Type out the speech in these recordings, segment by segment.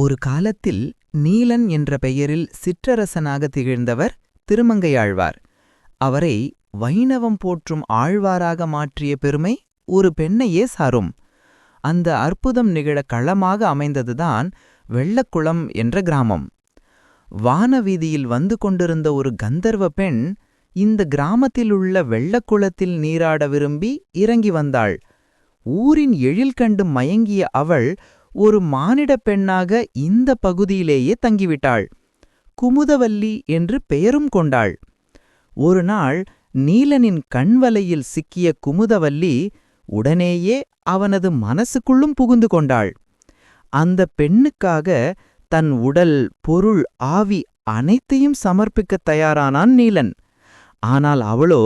ஒரு காலத்தில் நீலன் என்ற பெயரில் சிற்றரசனாக திகழ்ந்தவர் திருமங்கையாழ்வார். அவரை வைணவம் போற்றும் ஆழ்வாராக மாற்றிய பெருமை ஒரு பெண்ணையே சாரும். அந்த அற்புதம் நிகழ களமாக அமைந்ததுதான் வெள்ளக்குளம் என்ற கிராமம். வானவீதியில் வந்து கொண்டிருந்த ஒரு கந்தர்வ பெண் இந்த கிராமத்திலுள்ள வெள்ளக்குளத்தில் நீராட விரும்பி இறங்கி வந்தாள். ஊரின் எழில் கண்டு மயங்கிய அவள் ஒரு மானிடப் பெண்ணாக இந்த பகுதியிலேயே தங்கிவிட்டாள். குமுதவல்லி என்று பெயரும் கொண்டாள். ஒரு நாள் நீலனின் கண்வலையில் சிக்கிய குமுதவல்லி உடனேயே அவனது மனசுக்குள்ளும் புகுந்து கொண்டாள். அந்த பெண்ணுக்காக தன் உடல் பொருள் ஆவி அனைத்தையும் சமர்ப்பிக்கத் தயாரானான் நீலன். ஆனால் அவளோ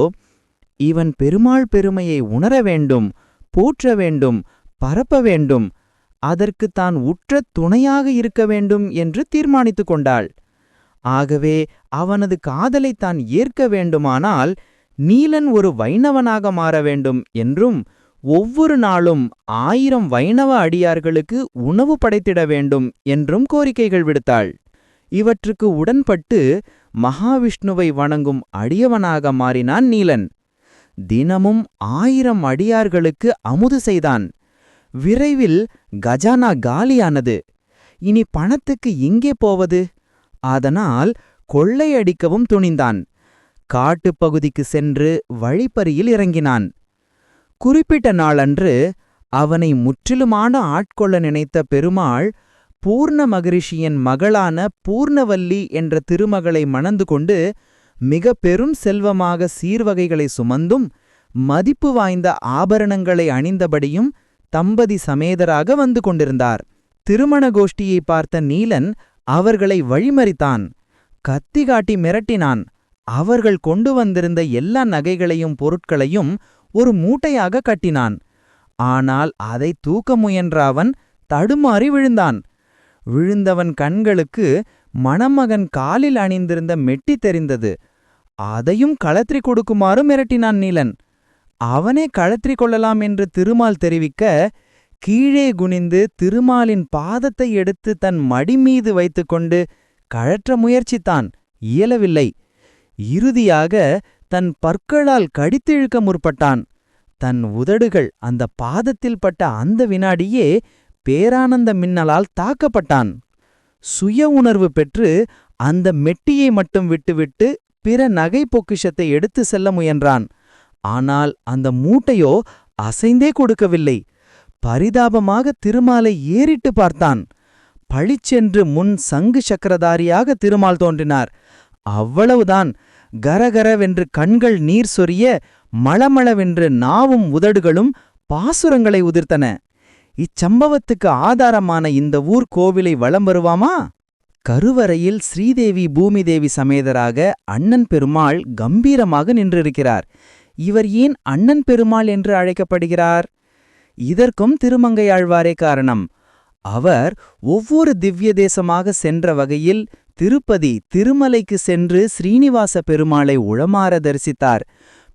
இவன் பெருமாள் பெருமையை உணர வேண்டும் போற்ற வேண்டும் பரப்ப வேண்டும் அதற்கு தான் உற்ற துணையாக இருக்க வேண்டும் என்று தீர்மானித்துக் கொண்டாள். ஆகவே அவனது காதலை தான் ஏற்க வேண்டுமானால் நீலன் ஒரு வைணவனாக மாற வேண்டும் என்றும் ஒவ்வொரு நாளும் ஆயிரம் வைணவ அடியார்களுக்கு உணவு படைத்திட வேண்டும் என்றும் கோரிக்கைகள் விடுத்தாள். இவற்றுக்கு உடன்பட்டு மகாவிஷ்ணுவை வணங்கும் அடியவனாக மாறினான் நீலன். தினமும் ஆயிரம் அடியார்களுக்கு அமுது செய்தான். விரைவில் கஜானா காலியானது. இனி பணத்துக்கு எங்கே போவது? அதனால் கொள்ளையடிக்கவும் துணிந்தான். காட்டுப்பகுதிக்கு சென்று வழிப்பறியில் இறங்கினான். குறிப்பிட்ட நாளன்று அவனை முற்றிலுமான ஆட்கொள்ள நினைத்த பெருமாள் பூர்ண மகரிஷியின் மகளான பூர்ணவல்லி என்ற திருமகளை மணந்து கொண்டு மிக பெரும் செல்வமாக சீர்வகைகளை சுமந்தும் மதிப்பு வாய்ந்த ஆபரணங்களை அணிந்தபடியும் தம்பதி சமேதராக வந்து கொண்டிருந்தார். திருமண கோஷ்டியை பார்த்த நீலன் அவர்களை வழிமறித்தான். கத்தி காட்டி மிரட்டினான். அவர்கள் கொண்டு வந்திருந்த எல்லா நகைகளையும் பொருட்களையும் ஒரு மூட்டையாக கட்டினான். ஆனால் அதை தூக்க முயன்ற அவன் தடுமாறி விழுந்தான். விழுந்தவன் கண்களுக்கு மணமகன் காலில் அணிந்திருந்த மெட்டி தெரிந்தது. அதையும் களத்ரி கொடுக்குமாறு மிரட்டினான் நீலன். அவனே கழற்றிக் கொள்ளலாம் என்று திருமால் தெரிவிக்க கீழே குனிந்து திருமாலின் பாதத்தை எடுத்து தன் மடி மீது வைத்துக்கொண்டு கழற்ற முயற்சித்தான். இயலவில்லை. இறுதியாக தன் பற்களால் கடித்திழுக்க முற்பட்டான். தன் உதடுகள் அந்த பாதத்தில் பட்ட அந்த வினாடியே பேரானந்த மின்னலால் தாக்கப்பட்டான். சுய உணர்வு பெற்று அந்த மெட்டியை மட்டும் விட்டுவிட்டு பிற நகை பொக்கிஷத்தை எடுத்து செல்ல முயன்றான். ஆனால் அந்த மூட்டையோ அசைந்தே கொடுக்கவில்லை. பரிதாபமாக திருமாலை ஏறிட்டு பார்த்தான். பளிச்சென்று முன் சங்கு சக்கரதாரியாக திருமால் தோன்றினார். அவ்வளவுதான். கரகரவென்று கண்கள் நீர் சொரிய மளமளவென்று நாவும் உதடுகளும் பாசுரங்களை உதிர்த்தன. இச்சம்பவத்துக்கு ஆதாரமான இந்த ஊர் கோவிலை வலம் வருவாமா? கருவறையில் ஸ்ரீதேவி பூமிதேவி சமேதராக அண்ணன் பெருமாள் கம்பீரமாக நின்றிருக்கிறார். இவர் ஏன் அண்ணன் பெருமாள் என்று அழைக்கப்படுகிறார்? இதற்கும் திருமங்கையாழ்வாரே காரணம். அவர் ஒவ்வொரு திவ்ய தேசமாக சென்ற வகையில் திருப்பதி திருமலைக்கு சென்று ஸ்ரீனிவாச பெருமாளை உளமாற தரிசித்தார்.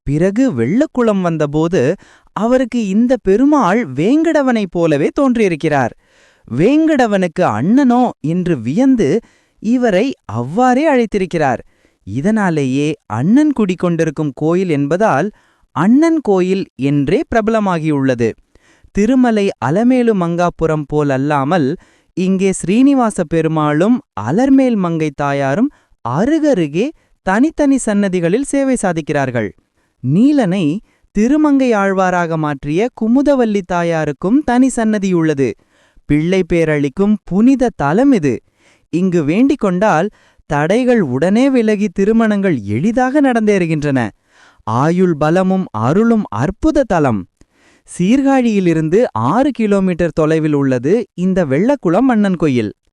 பிறகு வெள்ளக்குளம் வந்தபோது அவருக்கு இந்த பெருமாள் வேங்கடவனைப் போலவே தோன்றியிருக்கிறார். வேங்கடவனுக்கு அண்ணனோ என்று வியந்து இவரை அவ்வாறே அழைத்திருக்கிறார். இதனாலேயே அண்ணன் குடிக்கொண்டிருக்கும் கோயில் என்பதால் அண்ணன் கோயில் என்றே பிரபலமாகியுள்ளது. திருமலை அலமேலு மங்காபுரம் போலல்லாமல் இங்கே ஸ்ரீனிவாச பெருமாளும் அலர்மேல் மங்கை தாயாரும் அருகருகே தனித்தனி சன்னதிகளில் சேவை சாதிக்கிறார்கள். நீலனை திருமங்கை ஆழ்வாராக மாற்றிய குமுதவல்லி தாயாருக்கும் தனி சன்னதியுள்ளது. பிள்ளை பேரளிக்கும் புனித தலம் இது. இங்கு வேண்டிக் கொண்டால் தடைகள் உடனே விலகி திருமணங்கள் எளிதாக நடந்தேறுகின்றன. ஆயுள் பலமும் அருளும் அற்புத தலம். சீர்காழியிலிருந்து ஆறு கிலோமீட்டர் தொலைவில் உள்ளது இந்த வெள்ளக்குளம் மன்னன் கோயில்.